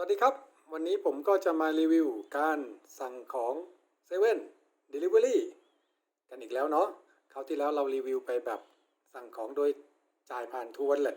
สวัสดีครับ วันนี้ผมก็จะมารีวิวการสั่งของ7 e เ e ่ e เดลิเวอรี่กันอีกแล้วเนาะคราวที่แล้วเรารีวิวไปแบบสั่งของโดยจ่ายผ่านทูวันเล็ต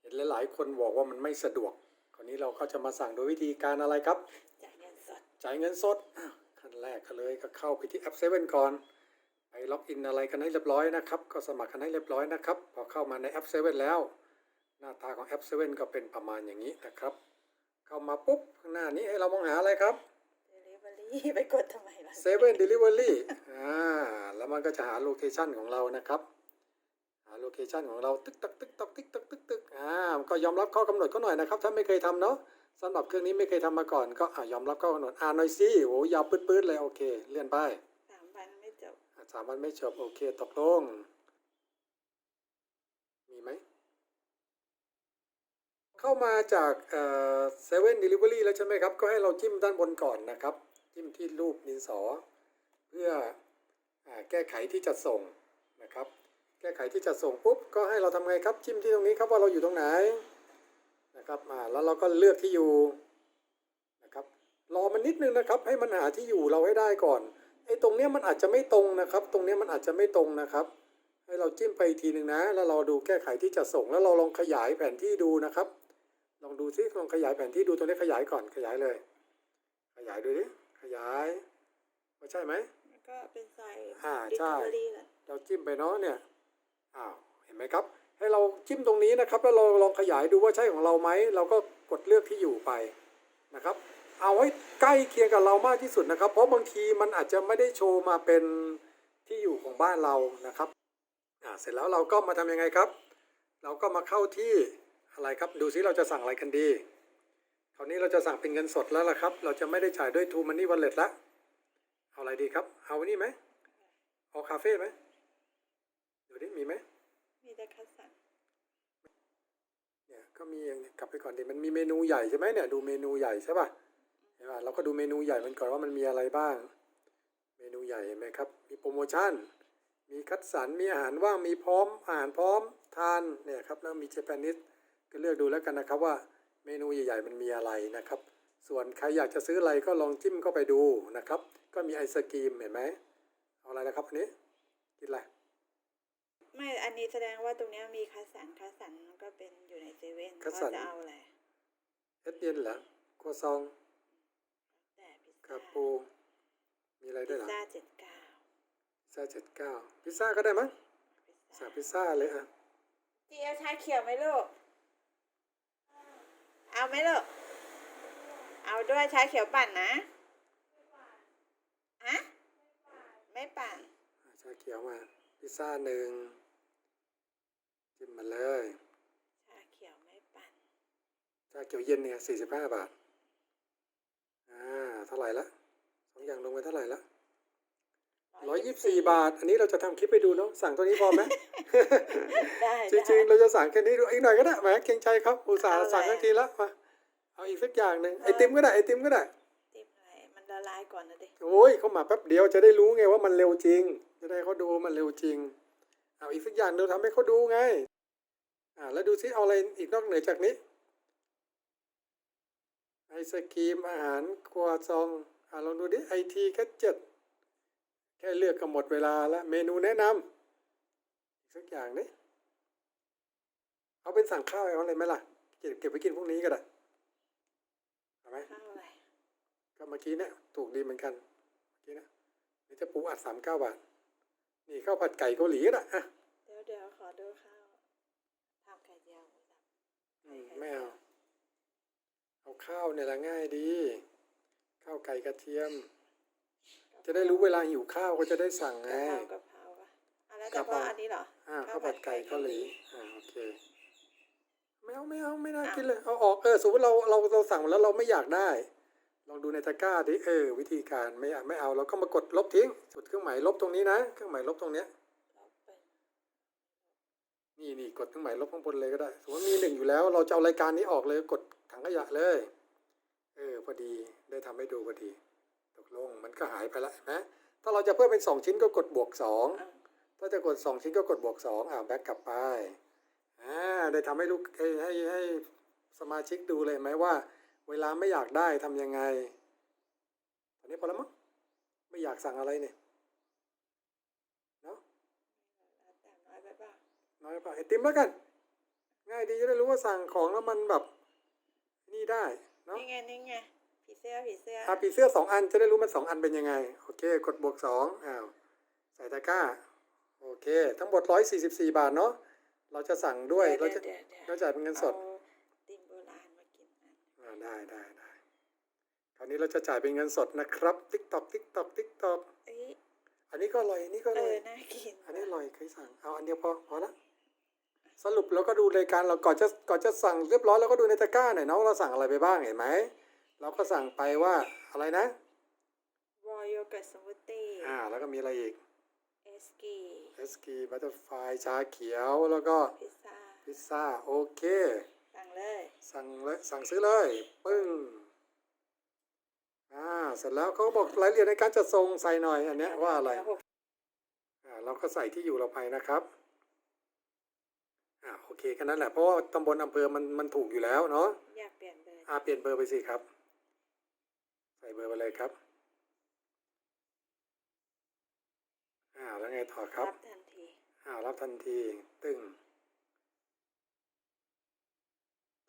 เห็นหลายๆคนบอกว่ามันไม่สะดวก คราวนี้เราก็จะมาสั่งโดยวิธีการอะไรครับ จ่ายเงินสด จ่ายเงินสดอ้าวขั้นแรกก็เลยก็เข้าไปที่แอป7 e เ e ่ e ก่อนไปล็อกอินอะไรกันให้เรียบร้อยนะครับ ก็สมัครกันให้เรียบร้อยนะครับ พอเข้ามาในแอป7 e เ e ่ e แล้ว หน้าตาของแอป7 e เ e ่ e ก็เป็นประมาณอย่างนี้นะครับ เข้ามาปุ๊บข้างหน้านี้ให้เรามองหาอะไรครับเดลิเวอรี่ไปกดทำไมล่ะเซเว่นเดลิเวอรี่อ่าแล้วมันก็จะหาโลเคชันของเรานะครับหาโลเคชันของเราตึกตักตึกตักตึกตักตึกตึกอ่าก็ยอมรับข้อกำหนดเขาหน่อยนะครับ ถ้าไม่เคยทำเนาะสำหรับเครื่องนี้ไม่เคยทำมาก่อน ก็อ่ายอมรับข้อกำหนดอ่านหน่อยสิโอ้ยาวปื๊ดๆเลยโอเค เลื่อนไปสามพันไม่จบอะสามวันไม่จบโอเคตกลงมีไหม เข้ามาจากเซเว่นเดลิเวอรี่แล้วใช่ไหมครับ ก็ให้เราจิ้มด้านบนก่อนนะครับ จิ้มที่รูปดินสอ เพื่ออแก้ไขที่จะส่งนะครับ แก้ไขที่จะส่งปุ๊บก็ให้เราทำไงครับ จิ้มที่ตรงนี้ครับว่าเราอยู่ตรงไหนนะครับอ่าแล้วเราก็เลือกที่อยู่นะครับ รอมันนิดนึงนะครับ ให้มันหาที่อยู่เราให้ได้ก่อนไอ้ตรงเนี้ยมันอาจจะไม่ตรงนะครับ ตรงเนี้ยมันอาจจะไม่ตรงนะครับ ให้เราจิ้มไปทีหนึ่งนะ แล้วเราดูแก้ไขที่จะส่งแล้วเราลองขยายแผนที่ดูนะครับ ลองดูซิลองขยายแผนที่ดูตรงนี้ขยายก่อนขยายเลย ขยายดูดิขยายว่าใช่ไหมแล้วก็เป็นไซส์อ่าดิใช่ลิเวอรี่แหละเราจิ้มไปเนาะเนี่ยอ้าวเห็นไหมครับ ให้เราจิ้มตรงนี้นะครับ แล้วเราลองขยายดูว่าใช่ของเราไหมเราก็กดเลือกที่อยู่ไปนะครับ เอาให้ใกล้เคียงกับเรามากที่สุดนะครับ เพราะบางทีมันอาจจะไม่ได้โชว์มาเป็นที่อยู่ของบ้านเรานะครับอ่าเสร็จแล้วเราก็มาทำยังไงครับ เราก็มาเข้าที่ อะไรครับดูซิเราจะสั่งอะไรกันดี คราวนี้เราจะสั่งเป็นเงินสดแล้วล่ะครับ เราจะไม่ได้จ่ายด้วย True Money Wallet ละ เอาอะไรดีครับ เอาอันนี้ไหมเอาคาเฟ่ไหมดูดิมีไหมมีแต่คัสสันเนี่ยก็มีอย่างกลับไปก่อนดิมันมีเมนูใหญ่ใช่ไหมเนี่ยดูเมนูใหญ่ใช่ป่ะเห็นป่ะเราก็ดูเมนูใหญ่มันก่อนว่ามันมีอะไรบ้าง เมนูใหญ่เห็นไหมครับ มีโปรโมชั่น มีคัดสรรมีอาหารว่างมีพร้อมอาหารพร้อมทานเนี่ยครับแล้วมีเจแปนิส ก็เลือกดูแล้วกันนะครับว่าเมนูใหญ่ ๆ มันมีอะไรนะครับ ส่วนใครอยากจะซื้ออะไรก็ลองจิ้มเข้าไปดูนะครับ ก็มีไอศกรีมเห็นไหมเอาอะไรนะครับอันนี้กินอะไรไม่ อันนี้แสดงว่าตรงเนี้ยมีคัสสันคัสสันก็เป็นอยู่ในเซเว่นคัสสันว่าจะเอาอะไรเอสเย็นเหรอครัวซองแต่พิซคาซ่าปู มีอะไรด้พิวยซเหรอซ่าเจ็ดเก้าพิซซ่าเจ็ดเก้าพิซซ่าก็ได้มั้งพิซสั่ซ่างพิซซ่าเลยอะ จีเอาชาเขียวไหมลูก เอาไหมลูกเอาด้วยชาเขียวปั่นนะฮะไม่ปั่นอะชาเขียวมาพิซซ่าหนึ่งจิ้มมาเลยชาเขียวไม่ปั่นชาเขียวเย็นเนี่ยสี่สิบห้าบาทอ่าเท่าไหร่ละสองอย่างลงไปเท่าไหร่ละ ร้อยยี่สิบสี่บาท อันนี้เราจะทำคลิปไปดูเนาะสั่งตัวนี้พอไหมได้จริงๆ เราจะสั่งแค่นี้ดูอีกหน่อยก็ได้แหมเกรงใจครับอุตส่าห์เอาอะไรสั่งทันทีละมาเอาอีกสักอย่างหนึ่งไอติมก็ได้ไอติมก็ได้ติมอะไรมันละลายก่อนนะดิโอ้ยเขามาแป๊บเดียวจะได้รู้ไงว่ามันเร็วจริง จะได้เขาดูว่ามันเร็วจริง เอาอีกสักอย่างเราทำให้เขาดูไง อ่าแล้วดูซิเอาอะไรอีกนอกเหนือจากนี้ไอศกรีมอาหารครัวซองอ่าลองดูดิไอทีแค่เจ็ด แค่เลือกก็หมดเวลาแล้วเมนูแนะนำอีกสักอย่างนี้เอาเป็นสั่งข้าวเอาอะไรไหมล่ะ เก็บเก็บไปกินพรุ่งนี้ก็ได้เอาไหมข้าวอะไรก็เมื่อกี้เนี่ยถูกดีเหมือนกันเมื่อกี้นะนี่จะปูอัดสามเก้าบาท นี่ข้าวผัดไก่เกาหลีก็ได้อะเดี๋ยวเดี๋ยวขอดูข้าวทำไข่เจียวหมูสับอืมไม่เอาเอาข้าวเนี่ยละง่ายดี ข้าวไก่กระเทียม จะได้รู้เวลาหิวข้าวก็จะได้สั่งไงกะเพรากะเพราปะอะแล้วแต่ว่าอันนี้เหรออ่าข้าวผัดไก่เกาหลีอ่าโอเคไม่เอาไม่เอาไม่น่าอ้าวกินเลยเอาออกเออสมมติเราเราเราสั่งมาแล้วเราไม่อยากได้ ลองดูในตะกร้าดิเออ วิธีการไม่อยากไม่เอาเราก็มากดลบทิ้งกดเครื่องหมายลบตรงนี้นะเครื่องหมายลบตรงเนี้ยเราไปนี่นี่กดเครื่องหมายลบข้างบนเลยก็ได้สมมติมีหนึ่งอยู่แล้ว เราจะเอารายการนี้ออกเลยกดถังขยะเลย เออพอดีได้ทำให้ดูพอดีต กลงมันก็หายไปแล้วนไหมถ้าเราจะเพิ่มเป็นสองชิ้นก็กดบวกสองถ้าจะกดสองชิ้นก็กดบวกสองอ่าแบ็กกลับไปอ่าได้ทำให้ลูกให้ให้ให้สมาชิกดูเลยไหมว่า เวลาไม่อยากได้ทำยังไง ตอนนี้พอแล้วมั้งไม่อยากสั่งอะไรเนี่ยเนาะน้อยไปเปล่าน้อยไปไอติมแล้วกัน ง่ายดีจะได้รู้ว่าสั่งของแล้วมันแบบนี่ได้เนาะนี่ไงนี่ไง ผีเสื้อผีเสื้ออาปีเสื้อสองอันจะได้รู้มันสองอันเป็นยังไง โอเค กดบวกสองอ้าวใส่ตะกร้า โอเค ทั้งหมดร้อยสี่สิบสี่บาทเนาะเราจะสั่งด้วยเราจะดี๋ยวดี๋ยวเราจ่ายเป็นเงินสดเอาติมโบราณมากินอันอ่าได้ได้ได้คราวนี้เราจะจ่ายเป็นเงินสดนะครับติ๊กตอกติ๊กตอกติ๊กตอกเอ้ยอันนี้ก็อร่อยอันนี้ก็อเอร่ออยน่ากินอันนี้อร่อยเคยสั่งเอาอันเดียวพอพอละสรุปเราก็ดูรายการเราก่อนจะก่อนจะสั่งเรียบร้อยเราก็ดูในตะกร้าหน่อยเนาะว่าเราสั่งอะไรไปบ้างเห็นไหม เราก็สั่งไปว่าอะไรนะวอลโยเกิร์ตสมูทตี้อ่า แล้วก็มีอะไรอีกเอสกีเอสกีบัตเตอร์ไฟชาเขียวแล้วก็พิซซ่าพิซซ่าโอเค สั่งเลย สั่งเลยสั่งซื้อเลย ปึ้งอ่าเสร็จแล้วเขาก็บอกรายละเอียดในการจัดส่งใส่หน่อยอันเนี้ยว่าอะไรหกอ่าเราก็ใส่ที่อยู่เราไปนะครับอ่าโอเคแค่นั้นแหละเพราะว่าตำบลอำเภอมันมันถูกอยู่แล้วเนาะอยากเปลี่ยนเบอร์อ่าเปลี่ยนเบอร์ไปสิครับ ใส่เบอร์ไปเลยครับอ่าแล้วไงต่อครับ รับทันทีอ่ารับทันทีตึ้ง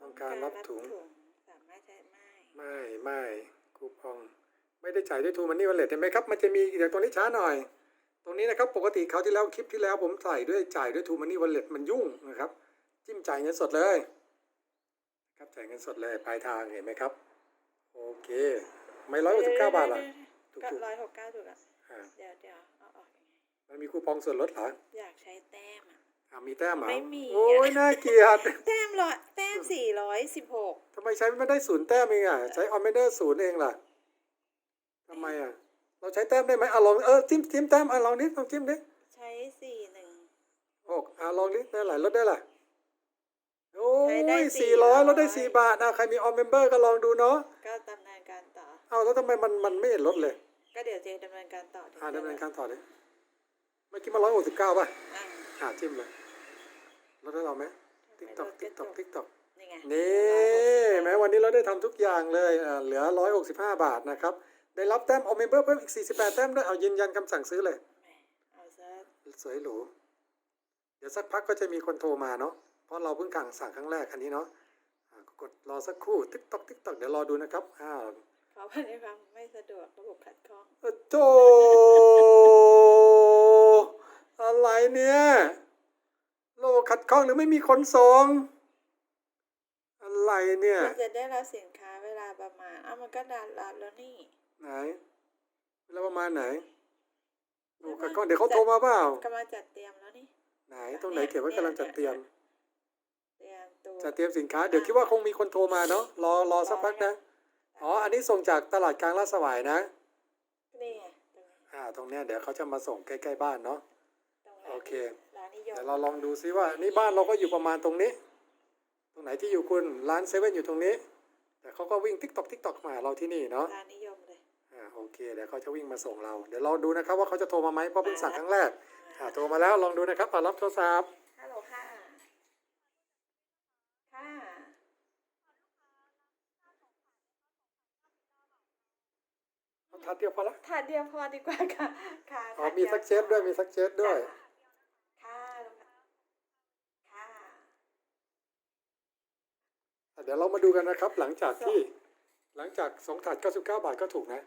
ต้องการรับถุง สามารถใช้ไม่ไม่ไม่คูปอง ไม่ได้จ่ายด้วยทูมันนี่วันเลทเห็นไหมครับ มันจะมีเดี๋ยวตรงนี้ช้าหน่อย ตรงนี้นะครับ ปกติเขาวที่แล้วคลิปที่แล้วผมใส่ด้วยจ่ายด้วยทูมันนี่วันเลทมันยุ่งนะครับ จิ้มจ่ายเงินสดเลย ครับจ่ายเงินสดเลยปลายทางเห็นไหมครับ โอเค ไม่ร้อยหกสิบเก้าบาทเหรอถูกก็ถูกร้อยหกเก้าถูกอะอ่าเดี๋ยวเดี๋ยวเอาออกยังไงมันมีคูปองส่วนลดเหรอ อยากใช้แต้มอะอ่ามีแต้มเหรอ ไม่มี โอ้ยน่าเกลียด แต้มร้อยแต้มสี่ร้อยสิบหกทำไมใช้ไม่ได้ศูนย์แต้มเองอะ ใช้ออมเมเดอร์ศูนย์เองล่ะทำไมอะ เราใช้แต้มได้ไหมอะลอง เออจิ้มจิ้มแต้มอะลองนิดลองจิ้มดิ ใช้สี่หนึ่งหกอะลองนิดได้หลายลดได้ล่ะโอ้ใช้ได้ย400สี่ร้อยลดได้สี่บาทอะใครมีออมเมมเบอร์ก็ลองดูเนาะ ก็ดำเนินการต่อ เอาแล้วทำไมมันมันไม่เห็นลดเลย ก็เดี๋ยวเจดำเนินการต่อถึงอ่าจะดำเนินการต่อเลยเมื่อกี้มาร้อยหกสิบเก้าป่ะอะอ่าจิ้มเลยลดได้เราไหมติ๊กตอกติ๊กตอกติ๊กตอกนี่ไงนี่แม้วันนี้เราได้ทำทุกอย่างเลยอ่าเหลือ165บาทนะครับ ได้รับแต้มเอาเมมเบอร์เพิ่มอีก48แต้มด้วยเอายืนยันคำสั่งซื้อเลย เอาซะสวยหรูเดี๋ยวสักพักก็จะมีคนโทรมาเนาะ เพราะเราเพิ่งสั่งสั่งครั้งแรกอันนี้เนาะอ่าก็กดรอสักครู่ ติ๊กตอกติ๊กตอกเดี๋ยวรอดูนะครับอ้า วเพราะว่าในความไม่สะดวกระบบขัดข้องเอ้อโจอะไรเนี่ยโลกขัดข้องหรือไม่มีคนส่งอะไรเนี่ยมันจะได้รับสินค้าเวลาประมาณอ้าวมันก็ดันรับแล้วนี่ ไหนเวลาประมาณไหนดูกันก่อนเดี๋ยวเขาโทรมาเปล่ากำลังจัดเตรียมแล้วนี่ไหนตรงไหนเขียนไว้กำลังจัดเตรียมเตรียมตัวจัดเตรียมสินค้า เดี๋ยวคิดว่าคงมีคนโทรมาเนาะรอรอสักพักนะ อ๋อ อันนี้ส่งจากตลาดกลางลาดสวายนะ นี่ไงตรงนี้อ่า ตรงเนี้ยเดี๋ยวเขาจะมาส่งใกล้ๆบ้านเนาะตรงโอเค ร้านนิยมเดี๋ยวเราลองดูซิว่า นี่บ้านเราก็อยู่ประมาณตรงนี้ ตรงไหนที่อยู่คุณร้านเซเว่นอยู่ตรงนี้ แต่เขาก็วิ่งทิกตอกทิกตอกมาหาเราที่นี่เนาะ ร้านนิยมเลย อ่า โอเค เดี๋ยวเขาจะวิ่งมาส่งเรา เดี๋ยวเราดูนะครับว่าเขาจะโทรมาไหมเพราะเพิ่งสั่งครั้งแรก อ่า โทรมาแล้วลองดูนะครับอ่ารับโทรศัพท์ ฮัลโหลค่ะ ค่ะ เอาทัดเดียวพอละถาดเดียวพอดีกว่าค่ะ ค่ะอ๋อถามีดีสักเชฟด้วยมีสักเชฟด้วย ค่ะค่ะอะเดี๋ยวเรามาดูกันนะครับ หลังจากที่หลังจากสองถาด99บาทก็ถูกนะ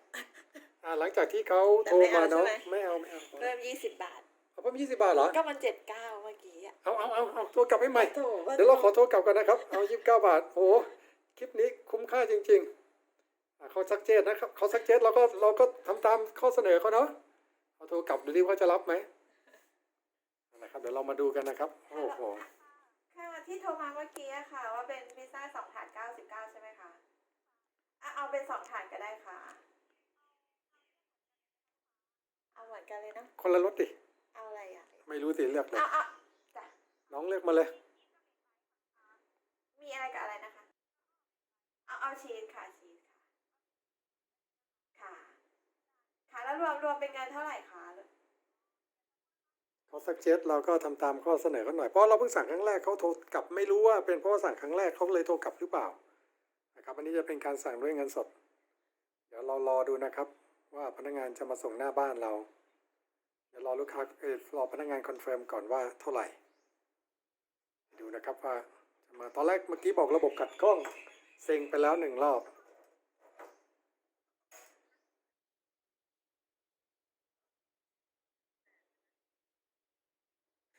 อ่าหลังจากที่เขาโทรมาเนาะไม่เอาไม่เอาเพิ่มยี่สิบบาทเอาเพิ่ม20บาทเหรอก็มันเจ็ดเก้าเมื่อกี้อะเอาเอาเอาเอาโทรกลับให้ใหม่โถ่เดี๋ยวเราขอโทรกลับกันนะครับเอา29บาทโอ้โหคลิปนี้คุ้มค่าจริงๆอะ เขาสักเจตนะครับเขาสักเจตเราก็เราก็ทำตามข้อเสนอเขาเนาะเอาโทรกลับดูดิว่าจะรับไหมนะครับเดี๋ยวเรามาดูกันนะครับโอ้โหค่ะที่โทรมาเมื่อกี้อะค่ะ ว่าเป็นพิซซ่าสองถาดเก้าสิบเก้าใช่ไหมคะอะเอาเป็นสองถาดก็ได้ค่ะเอาเหมือนกันเลยเนาะคนละรถดิเอาอะไรอะไม่รู้สิเลือกเลยเอาเอาจ้ะน้องเลือกมาเลย มีอะไรกับอะไรนะคะ เอาเอาชีสค่ะชีสค่ะค่ะ ค่ะ แล้วรวมรวมเป็นเงินเท่าไหร่คะเขาสักเจตเราก็ทำตามข้อเสนอเขาหน่อยเพราะเราเพิ่งสั่งครั้งแรกเขาโทรกลับไม่รู้ว่าเป็นเพราะสั่งครั้งแรกเขาเลยโทรกลับหรือเปล่านะครับอันนี้จะเป็นการสั่งด้วยเงินสด เดี๋ยวเรารอดูนะครับ ว่าพนักงานจะมาส่งหน้าบ้านเราเดี๋ยวรอลูกค้าเออรอพนักงานคอนเฟิร์มก่อนว่าเท่าไหร่ ดูนะครับว่าจะมาตอนแรกเมื่อกี้บอกระบบกัดกล้องเซ็งไปแล้วหนึ่งรอบ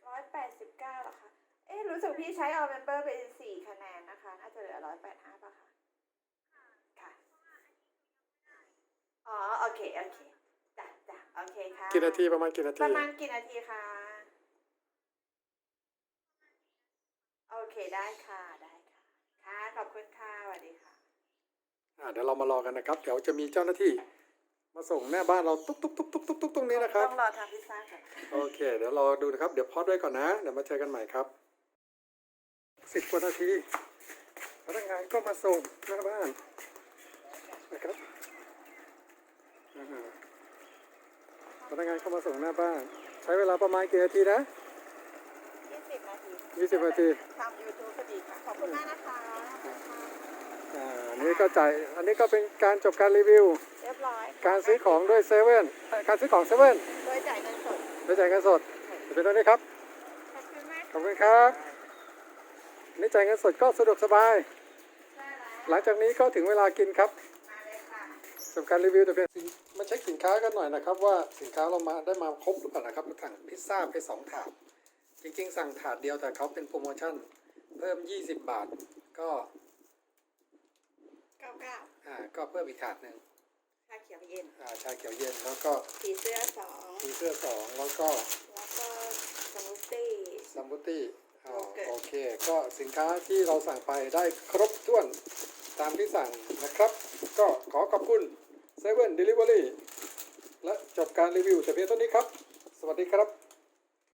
ร้อยแปดสิบเก้าเหรอคะ เอ๊ะ รู้สึกพี่ใช้ออเมมเบอร์ไปสี่คะแนนนะคะ น่าจะเหลือร้อยแปดห้าป่ะคะค่ะ อ๋อ โอเค โอเคจ้ะจ้ะโอเคค่ะ กี่นาทีประมาณกี่นาปทีระมาณกี่นาทีคะโอเคได้ค่ะได้ค่ะ ค่ะ ขอบคุณค่ะสวัสดีค่ะอ่าเดี๋ยวเรามารอกันนะครับ เดี๋ยวจะมีเจ้าหน้าที่ มาส่งหน้าบ้านเราตุ๊กตุ๊กตุ๊กตุ๊กตุ๊กตุ๊กตรงนี้นะครับ ต้องรอทำพิซซ่าก่อน โอเค เดี๋ยวรอดูนะครับ เดี๋ยวพอดไว้ก่อนนะ เดี๋ยวมาเจอกันใหม่ครับ สิบกว่านาทีพนักงานก็มาส่งหน้าบ้านนะครับอ่าพนักงานก็มาส่งหน้าบ้าน ใช้เวลาประมาณกี่นาทีนะยี่สิบนาทียี่สิบนาทีทำยูทูบพอดีค่ะ ขอบคุณมากนะคะอ่าอันนี้ก็จ่ายอันนี้ก็เป็นการจบการรีวิว เรียบร้อย การซื้อของด้วยเซเว่นการซื้อของเซเว่นโดยจ่ายเงินสดโดยจ่ายเงินสดจะเป็นตัวนี้ครับ ขอบคุณมากขอบคุณครับ นี่จ่ายเงินสดก็สะดวกสบายใช่แล้วหลังจากนี้ก็ถึงเวลากินครับมาเลยค่ะจบการรีวิวแต่เพียงมาเช็คสินค้ากันหน่อยนะครับว่าสินค้าเรามาได้มาครบหรือเปล่านะครับสั่งพิซซ่าไปสองถาดจริงๆ สั่งถาดเดียวแต่เขาเป็นโปรโมชั่น เพิ่ม 20 บาทก็เก้าเก้าอ่าก็เพิ่มอีกถาดหนึ่งชาเขียวเย็นอ่าชาเขียวเย็นแล้วก็สีเสื้อสองมีเสื้อสองแล้วก็แล้วก็สมูทตี้ซัมบูตี้ อ่าโอโอเค ก็สินค้าที่เราสั่งไปได้ครบถ้วนตามที่สั่งนะครับ ก็ขอขอบคุณเซเว่นเดลิเวอรี่และจบการรีวิวแต่เพียงเท่านี้ครับ สวัสดีครับ